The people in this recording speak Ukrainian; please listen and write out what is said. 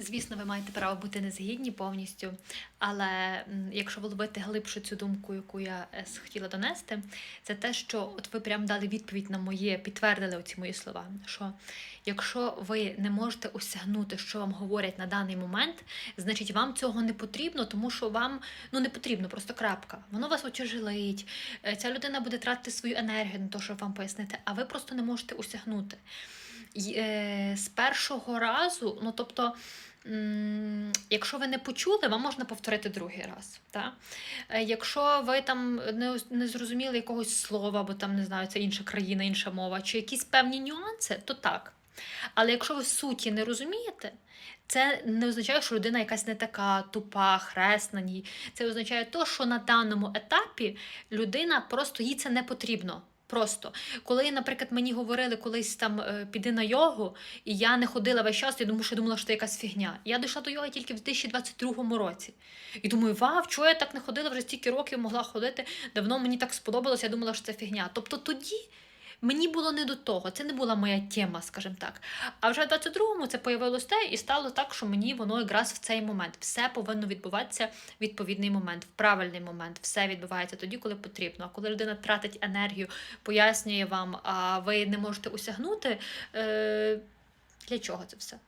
Звісно, ви маєте право бути незгідні повністю, але якщо вловити глибше цю думку, яку я е, хотіла донести, це те, що от ви прям дали відповідь на моє, підтвердили оці мої слова. Що якщо ви не можете осягнути, що вам говорять на даний момент, значить вам цього не потрібно, тому що вам ну не потрібно, просто крапка. Воно вас очежелить. Е, Ця людина буде тратити свою енергію на те, щоб вам пояснити, а ви просто не можете осягнути. Е, з першого разу, ну тобто, якщо ви не почули, вам можна повторити другий раз. Та? Е, Якщо ви там не, не зрозуміли якогось слова, бо там не знаю, це інша країна, інша мова, чи якісь певні нюанси, то так. Але якщо ви суті не розумієте, це не означає, що людина якась не така тупа, хресна. Ні. Це означає то, що на даному етапі людина просто їй це не потрібно. Просто коли, наприклад, мені говорили колись там е, піди на йогу, і я не ходила весь час, я думаю, що думала, що це якась фігня. Я дійшла до йоги тільки в 2022 році. І думаю, вау, чого я так не ходила вже стільки років могла ходити. Давно мені так сподобалося, я думала, що це фігня. Тобто тоді мені було не до того, це не була моя тема, скажімо так. А вже в 22-му це появилось те, і стало так, що мені воно якраз в цей момент. Все повинно відбуватися в відповідний момент, в правильний момент. Все відбувається тоді, коли потрібно. А коли людина тратить енергію, пояснює вам, а ви не можете усягнути. е, для чого це все?